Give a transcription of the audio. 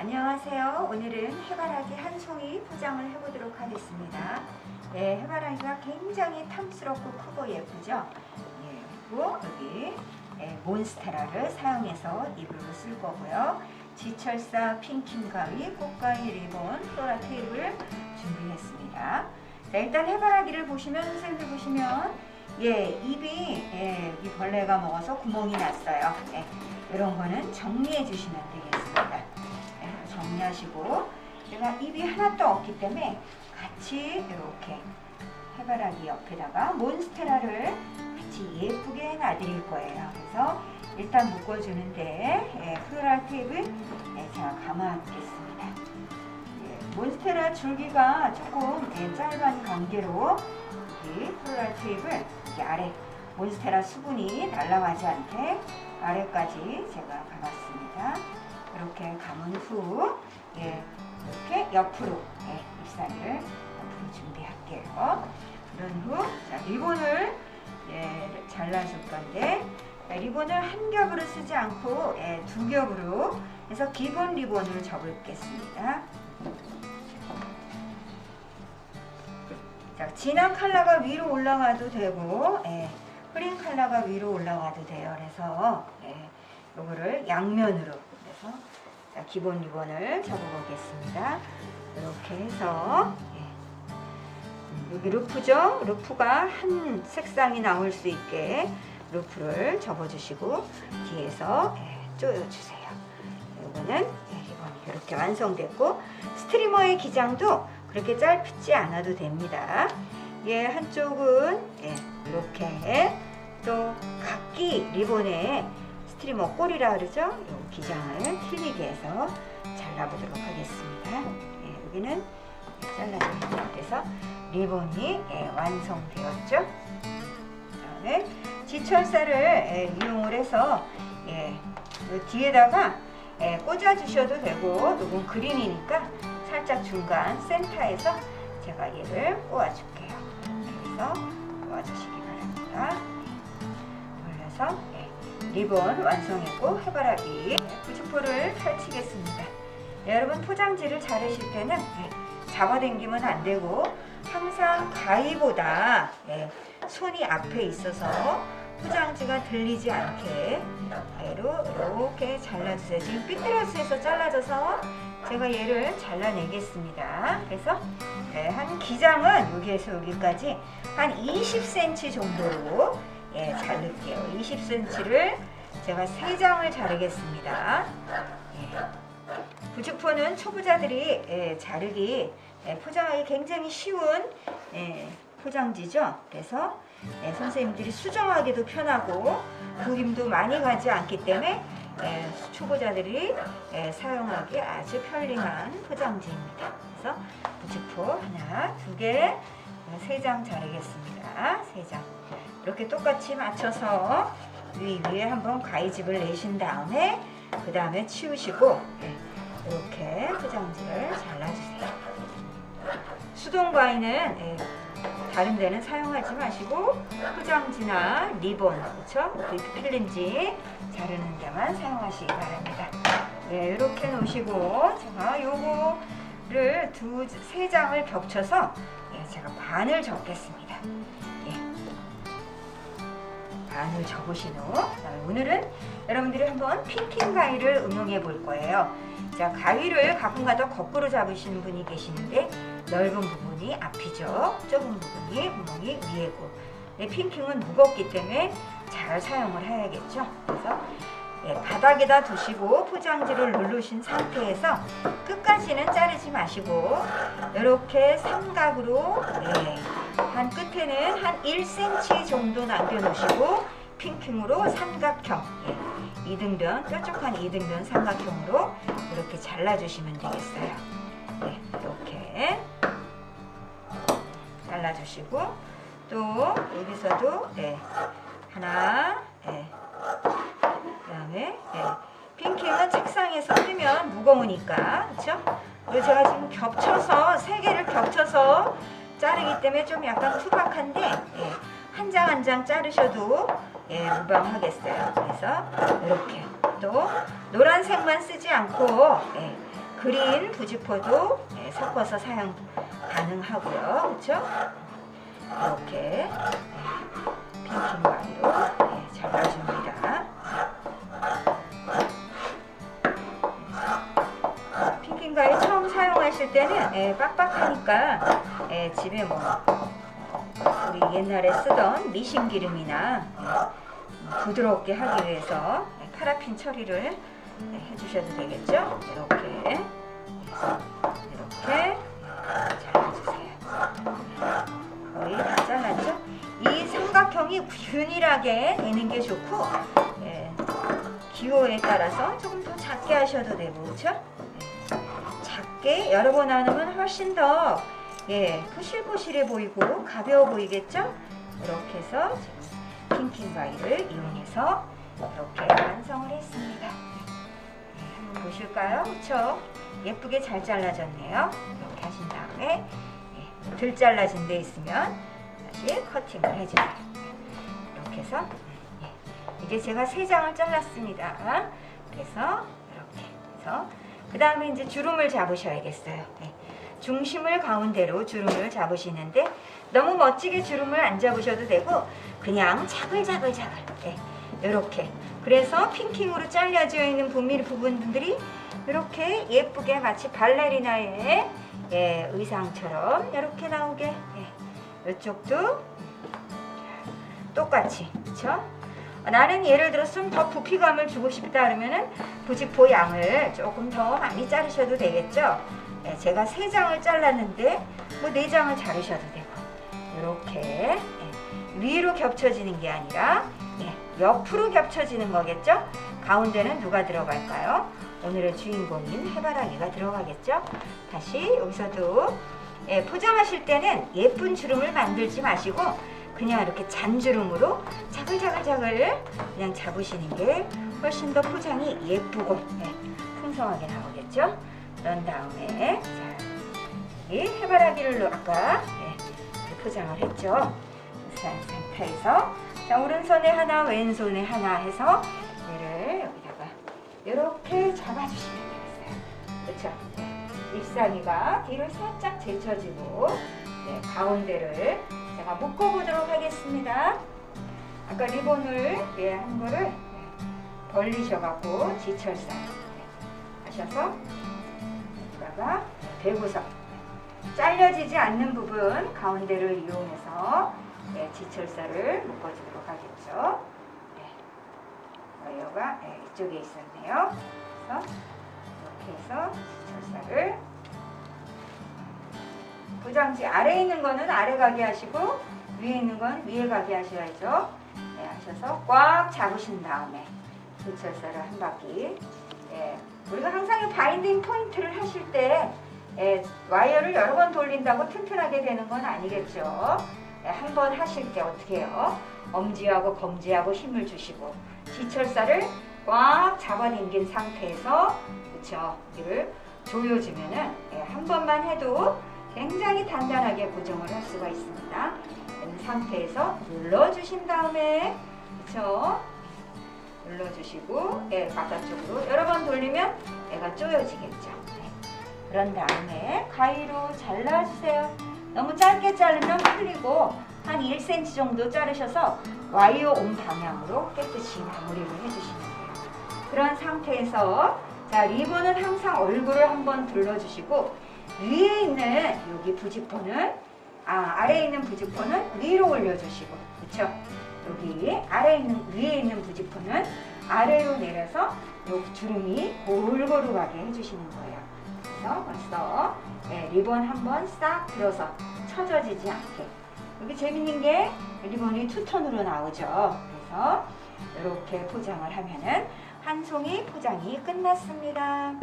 안녕하세요. 오늘은 해바라기 한 송이 포장을 해보도록 하겠습니다. 네, 해바라기가 굉장히 탐스럽고 크고 예쁘죠? 예, 그리고 여기 예, 몬스테라를 사용해서 입으로 쓸 거고요. 지철사 핑킹 가위, 꽃가위 리본, 플로라 테이블 준비했습니다. 자, 일단 해바라기를 보시면 선생님들 보시면 예, 입이 예, 이 벌레가 먹어서 구멍이 났어요. 예, 이런 거는 정리해 주시면 되겠습니다. 예, 정리하시고 제가 입이 하나도 없기 때문에 같이 이렇게 해바라기 옆에다가 몬스테라를 같이 예쁘게 놔드릴 거예요. 그래서 일단 묶어주는데 예, 플로랄 테이블 예, 제가 감아놓겠습니다. 예, 몬스테라 줄기가 조금 예, 짧은 관계로 이 플로랄 테이블 아래 몬스테라 수분이 날아가지 않게 아래까지 제가 감았습니다. 이렇게 감은 후 예, 이렇게 옆으로 예, 잎사귀를 옆으로 준비할게요. 그런 후 자, 리본을 예, 잘라줄 건데 자, 리본을 한 겹으로 쓰지 않고 예, 두 겹으로 해서 기본 리본을 접을겠습니다. 자, 진한 컬러가 위로 올라가도 되고 예, 흐린 컬러가 위로 올라가도 돼요. 그래서 예, 요거를 양면으로 그래서 자, 기본 리본을 접어보겠습니다. 이렇게 해서 예. 음, 여기 루프죠? 루프가 한 색상이 나올 수 있게 루프를 접어주시고 뒤에서 예, 조여주세요. 이거는 예, 이렇게 완성됐고 스트리머의 기장도 그렇게 짧지 않아도 됩니다. 예, 한쪽은 예, 이렇게 또 각기 리본에 스트리머 꼬리라 그러죠? 요 기장을 틀리게 해서 잘라보도록 하겠습니다. 예, 여기는 잘라줍니다. 그래서 리본이 예, 완성되었죠? 그다음에 지철사를 예, 이용을 해서 예, 요 뒤에다가 예, 꽂아 주셔도 되고 이건 그린이니까 살짝 중간 센터에서 제가 얘를 꼬아줄게요. 리본 완성했고 해바라기 부직포를 펼치겠습니다. 예, 여러분 포장지를 자르실 때는 예, 잡아당기면 안 되고 항상 가위보다 예, 손이 앞에 있어서 포장지가 들리지 않게 가위로 이렇게 잘라주세요. 지금 삐뚤어져서 잘라져서 제가 얘를 잘라내겠습니다. 그래서 예, 한 기장은 여기에서 여기까지 한 20cm 정도로 예, 자를게요. 20cm를 제가 3장을 자르겠습니다. 예. 부직포는 초보자들이 예, 자르기 예, 포장하기 굉장히 쉬운 예, 포장지죠. 그래서 예, 선생님들이 수정하기도 편하고 구김도 많이 가지 않기 때문에 예, 초보자들이 예, 사용하기 아주 편리한 포장지입니다. 그래서 부직포 하나, 두 개, 세 장 자르겠습니다. 세 장. 이렇게 똑같이 맞춰서 위 위에 한번 가위집을 내신 다음에 그 다음에 치우시고 예, 이렇게 포장지를 잘라주세요. 수동 가위는 예, 다른 데는 사용하지 마시고 포장지나 리본, 그렇죠? 필름지 자르는 데만 사용하시기 바랍니다. 네, 이렇게 놓으시고 제가 요거를 두 세 장을 겹쳐서 예, 제가 반을 접겠습니다. 예. 반을 접으신 후 오늘은 여러분들이 한번 핑킹 가위를 응용해 볼 거예요. 자, 가위를 가끔가다 거꾸로 잡으시는 분이 계시는데 넓은 부분이 앞이죠. 좁은 부분이 구멍이 위에고. 네, 핑킹은 무겁기 때문에 잘 사용을 해야겠죠. 그래서 예, 바닥에다 두시고 포장지를 누르신 상태에서 끝까지는 자르지 마시고 이렇게 삼각으로 예, 한 끝에는 한 1cm 정도 남겨놓으시고 핑킹으로 삼각형 예, 이등변 뾰족한 이등변 삼각형으로 이렇게 잘라주시면 되겠어요. 네, 이렇게 잘라주시고 또 여기서도 네, 하나 네, 그 네, 핑킹은 책상에서 뜨면 무거우니까 그렇죠? 그리고 제가 지금 겹쳐서 세 개를 겹쳐서 자르기 때문에 좀 약간 투박한데 예, 한장 한 장 자르셔도 예, 무방하겠어요. 그래서 이렇게 또 노란색만 쓰지 않고 예, 그린 부직포도 예, 섞어서 사용 가능하고요. 그렇죠? 이렇게 예, 빡빡하니까 예, 집에 뭐 우리 옛날에 쓰던 미신 기름이나 예, 부드럽게 하기 위해서 예, 파라핀 처리를 예, 해주셔도 되겠죠? 이렇게 이렇게 잘라주세요. 거의 다 잘랐죠? 이 삼각형이 균일하게 되는 게 좋고 예, 기호에 따라서 조금 더 작게 하셔도 되고 그렇죠? 예, 작게 여러 번 나누면 훨씬 더 예, 포실포실해 보이고 가벼워 보이겠죠? 이렇게 해서 지금 핑킹 가위를 이용해서 이렇게 완성을 했습니다. 예, 한번 보실까요? 그렇죠? 예쁘게 잘 잘라졌네요. 이렇게 하신 다음에 예, 덜 잘라진 데 있으면 다시 커팅을 해주세요. 이렇게 해서 예, 이제 제가 세 장을 잘랐습니다. 그래서 이렇게 해서 그 다음에 이제 주름을 잡으셔야겠어요. 네. 중심을 가운데로 주름을 잡으시는데 너무 멋지게 주름을 안 잡으셔도 되고 그냥 자글자글자글 네. 이렇게 그래서 핑킹으로 잘려져 있는 부밀 부분들이 이렇게 예쁘게 마치 발레리나의 예, 의상처럼 이렇게 나오게 예. 이쪽도 똑같이 그렇죠? 나는 예를 들어서 좀더 부피감을 주고 싶다 그러면은 부직포 양을 조금 더 많이 자르셔도 되겠죠? 예, 제가 세 장을 잘랐는데 뭐 네 장을 자르셔도 되고 이렇게 예, 위로 겹쳐지는 게 아니라 예, 옆으로 겹쳐지는 거겠죠? 가운데는 누가 들어갈까요? 오늘의 주인공인 해바라기가 들어가겠죠? 다시 여기서도 예, 포장하실 때는 예쁜 주름을 만들지 마시고 그냥 이렇게 잔주름으로 자글자글자글 그냥 잡으시는 게 훨씬 더 포장이 예쁘고 예, 풍성하게 나오겠죠? 그런 다음에 자, 이 해바라기를 아까 예, 이렇게 포장을 했죠? 그 상태에서 자, 오른손에 하나 왼손에 하나 해서 얘를 여기다가 이렇게 잡아주시면 되겠어요. 그렇죠? 네. 잎사귀가 뒤로 살짝 제쳐지고 네, 가운데를 제가 묶어보도록 하겠습니다. 아까 리본을 예, 한 거를 네, 벌리셔갖고 지철살 네, 하셔서 여기다가 대고서 잘려지지 않는 부분 가운데를 이용해서 예, 지철살을 묶어주도록 하겠죠. 네. 와이어가 예, 이쪽에 있었네요. 그래서 이렇게 해서 지철살을 부장지 아래에 있는 거는 아래 가게 하시고 위에 있는 건 위에 가게 하셔야죠. 네, 하셔서 꽉 잡으신 다음에 지철살을 한 바퀴. 예, 우리가 항상 이 바인딩 포인트를 하실 때 예, 와이어를 여러 번 돌린다고 튼튼하게 되는 건 아니겠죠. 예, 한번 하실 때 어떻게 해요? 엄지하고 검지하고 힘을 주시고 지철살을 꽉 잡아당긴 상태에서 그렇죠. 이를 조여주면은 예, 한 번만 해도 굉장히 단단하게 고정을 할 수가 있습니다. 이 상태에서 눌러주신 다음에 그렇죠. 눌러주시고 예, 바깥쪽으로 여러 번 돌리면 얘가 조여지겠죠. 네. 그런 다음에 가위로 잘라주세요. 너무 짧게 자르면 풀리고 한 1cm 정도 자르셔서 와이어 온 방향으로 깨끗이 마무리를 해주시면 돼요. 그런 상태에서 자 리본은 항상 얼굴을 한번 둘러주시고 위에 있는 여기 부직포는 아 아래에 있는 부직포는 위로 올려주시고 그렇죠? 여기 아래에 있는 위에 있는 부직포는 아래로 내려서 요 주름이 골고루 가게 해주시는 거예요. 그래서 벌써 네, 리본 한번 싹 들어서 쳐져지지 않게 여기 재밌는 게 리본이 투톤으로 나오죠. 그래서 이렇게 포장을 하면은 한 송이 포장이 끝났습니다.